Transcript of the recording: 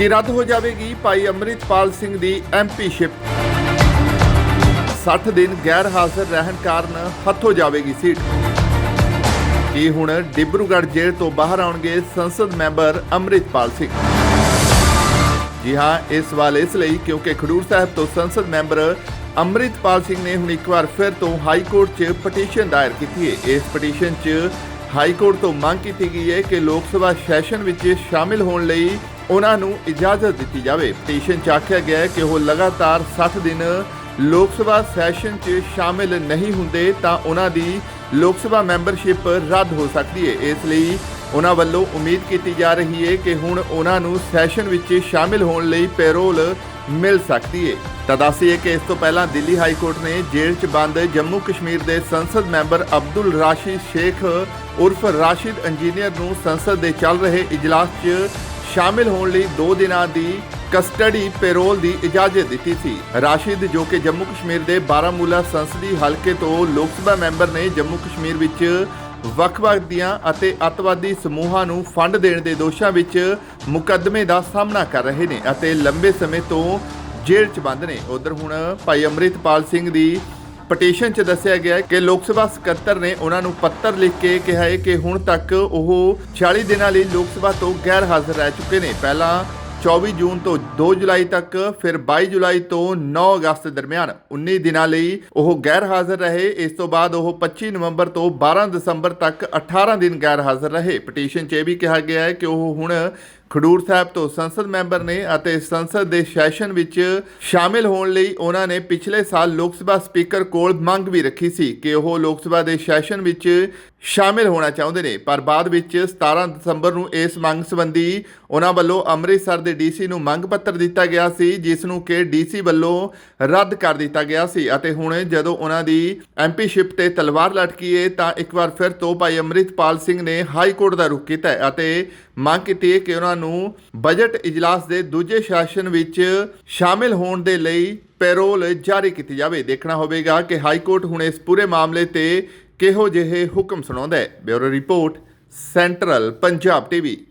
ਕਿ ਰੱਦ ਹੋ ਜਾਵੇਗੀ ਭਾਈ ਅੰਮ੍ਰਿਤਪਾਲ ਸਿੰਘ ਦੀ ਐਮਪੀਸ਼ਿਪ 60 ਦਿਨ ਗੈਰ ਹਾਜ਼ਰ ਰਹਿਣ ਕਾਰਨ ਹੱਥੋਂ ਜਾਵੇਗੀ ਸੀਟ। ਕੀ ਹੁਣ ਡਿਬਰੂਗੜ੍ਹ ਜੇਲ੍ਹ ਤੋਂ ਬਾਹਰ ਆਉਣਗੇ ਸੰਸਦ ਮੈਂਬਰ ਅੰਮ੍ਰਿਤਪਾਲ ਸਿੰਘ? ਜੀ ਹਾਂ ਇਹ ਸਵਾਲ ਇਸ ਲਈ ਕਿਉਂਕਿ ਖਡੂਰ ਸਾਹਿਬ ਤੋਂ ਸੰਸਦ ਮੈਂਬਰ ਅੰਮ੍ਰਿਤਪਾਲ ਸਿੰਘ ਨੇ ਹੁਣ ਇੱਕ ਵਾਰ ਫਿਰ ਤੋਂ ਹਾਈ ਕੋਰਟ 'ਚ ਪਟੀਸ਼ਨ ਦਾਇਰ ਕੀਤੀ ਹੈ। ਇਸ ਪਟੀਸ਼ਨ 'ਚ ਹਾਈ ਕੋਰਟ ਤੋਂ ਮੰਗ ਕੀਤੀ ਗਈ ਹੈ ਕਿ ਲੋਕ ਸਭਾ ਸੈਸ਼ਨ ਵਿੱਚ ਸ਼ਾਮਿਲ ਹੋਣ ਲਈ ਉਹਨਾਂ ਨੂੰ ਇਜਾਜ਼ਤ ਦਿੱਤੀ ਜਾਵੇ। ਪਟੀਸ਼ਨ 'ਚ ਆਖਿਆ ਗਿਆ ਹੈ ਕਿ ਉਹ ਲਗਾਤਾਰ 60 ਦਿਨ ਲੋਕ ਸਭਾ ਸੈਸ਼ਨ 'ਚ ਸ਼ਾਮਿਲ ਨਹੀਂ ਹੁੰਦੇ ਤਾਂ ਉਹਨਾਂ ਦੀ ਲੋਕ ਸਭਾ ਮੈਂਬਰਸ਼ਿਪ ਰੱਦ ਹੋ ਸਕਦੀ ਹੈ। ਇਸ ਲਈ ਉਹਨਾਂ ਵੱਲੋਂ ਉਮੀਦ ਕੀਤੀ ਜਾ ਰਹੀ ਹੈ ਕਿ ਹੁਣ ਉਹਨਾਂ ਨੂੰ ਸੈਸ਼ਨ ਵਿੱਚ ਸ਼ਾਮਿਲ ਹੋਣ ਲਈ ਪੈਰੋਲ ਮਿਲ ਸਕਦੀ ਹੈ। ਤਾਂ ਦੱਸੀਏ ਕਿ ਇਸ ਤੋਂ ਪਹਿਲਾਂ ਦਿੱਲੀ ਹਾਈ ਕੋਰਟ ਨੇ ਜੇਲ੍ਹ 'ਚ ਬੰਦ ਜੰਮੂ ਕਸ਼ਮੀਰ ਦੇ ਸੰਸਦ ਮੈਂਬਰ ਅਬਦੁਲ ਰਾਸ਼ਿਦ ਸ਼ੇਖ ਉਰਫ ਰਾਸ਼ਿਦ ਇੰਜੀਨੀਅਰ ਨੂੰ ਸੰਸਦ ਦੇ ਚੱਲ ਰਹੇ ਇਜਲਾਸ 'ਚ ਸ਼ਾਮਿਲ ਹੋਣ ਲਈ 2 ਦਿਨਾਂ ਦੀ ਕਸਟਡੀ ਪੈਰੋਲ ਦੀ ਇਜਾਜ਼ਤ ਦਿੱਤੀ ਸੀ। ਰਾਸ਼ਿਦ, ਜੋ ਕਿ ਜੰਮੂ ਕਸ਼ਮੀਰ ਦੇ ਬਾਰਾਮੂਲਾ ਸੰਸਦੀ ਹਲਕੇ ਤੋਂ ਲੋਕ ਸਭਾ ਮੈਂਬਰ ਨੇ ਜੰਮੂ ਕਸ਼ਮੀਰ ਵਿੱਚ ਵੱਖ-ਵੱਖ ਦੀਆਂ ਅਤੇ ਅੱਤਵਾਦੀ ਸਮੂਹਾਂ ਨੂੰ ਫੰਡ ਦੇਣ ਦੇ ਦੋਸ਼ਾਂ ਵਿੱਚ ਮੁਕੱਦਮੇ ਦਾ ਸਾਹਮਣਾ ਕਰ ਰਹੇ ਨੇ ਅਤੇ ਲੰਬੇ ਸਮੇਂ ਤੋਂ ਜੇਲ੍ਹ 'ਚ ਬੰਦ ਨੇ। ਉਧਰ ਹੁਣ ਭਾਈ ਅੰਮ੍ਰਿਤਪਾਲ ਸਿੰਘ ਦੀ ਪਟੀਸ਼ਨ 'ਚ ਦੱਸਿਆ ਗਿਆ ਹੈ ਕਿ ਲੋਕ ਸਭਾ ਸਕੱਤਰ ਨੇ ਉਹਨਾਂ ਨੂੰ ਪੱਤਰ ਲਿਖ ਕੇ ਕਿਹਾ ਹੈ ਕਿ ਹੁਣ ਤੱਕ ਉਹ 40 ਦਿਨਾਂ ਲਈ ਲੋਕ ਸਭਾ ਤੋਂ ਗੈਰ ਹਾਜ਼ਰ ਰਹਿ ਚੁੱਕੇ ਨੇ। ਪਹਿਲਾਂ 24 ਜੂਨ ਤੋਂ 2 ਜੁਲਾਈ ਤੱਕ, ਫਿਰ 22 ਜੁਲਾਈ ਤੋਂ 9 ਅਗਸਤ ਦਰਮਿਆਨ। 19 ਦਿਨਾਂ ਲਈ ਉਹ ਗੈਰ ਹਾਜ਼ਰ ਰਹੇ। ਇਸ ਤੋਂ ਬਾਅਦ ਉਹ 25 ਨਵੰਬਰ ਤੋਂ 12 ਦਸੰਬਰ ਤੱਕ 18 ਦਿਨ ਗੈਰ ਹਾਜ਼ਰ ਰਹੇ। ਪਟੀਸ਼ਨ 'ਚ ਇਹ ਵੀ ਕਿਹਾ ਗਿਆ ਹੈ ਕਿ ਉਹ ਹੁਣ ਖਡੂਰ ਸਾਹਿਬ ਤੋਂ ਸੰਸਦ ਮੈਂਬਰ ਨੇ ਅਤੇ ਸੰਸਦ ਦੇ ਸੈਸ਼ਨ ਵਿੱਚ ਸ਼ਾਮਿਲ ਹੋਣ ਲਈ ਉਹਨਾਂ ਨੇ ਪਿਛਲੇ ਸਾਲ ਲੋਕ ਸਭਾ ਸਪੀਕਰ ਕੋਲ ਮੰਗ ਵੀ ਰੱਖੀ ਸੀ ਕਿ ਉਹ ਲੋਕ ਸਭਾ ਦੇ ਸੈਸ਼ਨ ਵਿੱਚ ਸ਼ਾਮਿਲ ਹੋਣਾ ਚਾਹੁੰਦੇ ਨੇ। ਪਰ ਬਾਅਦ ਵਿੱਚ 17 ਦਸੰਬਰ ਨੂੰ ਇਸ ਮੰਗ ਸੰਬੰਧੀ ਉਹਨਾਂ ਵੱਲੋਂ ਅੰਮ੍ਰਿਤਸਰ ਦੇ ਡੀਸੀ ਨੂੰ ਮੰਗ ਪੱਤਰ ਦਿੱਤਾ ਗਿਆ ਸੀ, ਜਿਸ ਨੂੰ ਕਿ ਡੀਸੀ ਵੱਲੋਂ ਰੱਦ ਕਰ ਦਿੱਤਾ ਗਿਆ ਸੀ। ਅਤੇ ਹੁਣ ਜਦੋਂ ਉਹਨਾਂ ਦੀ ਐਮਪੀਸ਼ਿਪ ਤੇ ਤਲਵਾਰ ਲਟਕੀ ਹੈ ਤਾਂ ਇੱਕ ਵਾਰ ਫਿਰ ਤੋਂ ਭਾਈ ਅੰਮ੍ਰਿਤਪਾਲ ਸਿੰਘ ਨੇ ਹਾਈ ਕੋਰਟ ਦਾ ਰੁਖ ਕੀਤਾ ਅਤੇ ਮੰਗ ਕੀਤੀ ਹੈ ਕਿ ਉਹਨਾਂ ਨੂੰ ਬਜਟ ਇਜਲਾਸ ਦੇ ਦੂਜੇ ਸੈਸ਼ਨ ਵਿੱਚ ਸ਼ਾਮਿਲ ਹੋਣ ਦੇ ਲਈ ਪੈਰੋਲ ਜਾਰੀ ਕੀਤੀ ਜਾਵੇ। ਦੇਖਣਾ ਹੋਵੇਗਾ ਕਿ ਹਾਈ ਕੋਰਟ ਹੁਣ ਇਸ ਪੂਰੇ ਮਾਮਲੇ ਤੇ ਕਿਹੋ ਜਿਹੇ ਹੁਕਮ ਸੁਣਾਉਂਦਾ ਹੈ? Bureau report central Punjab TV.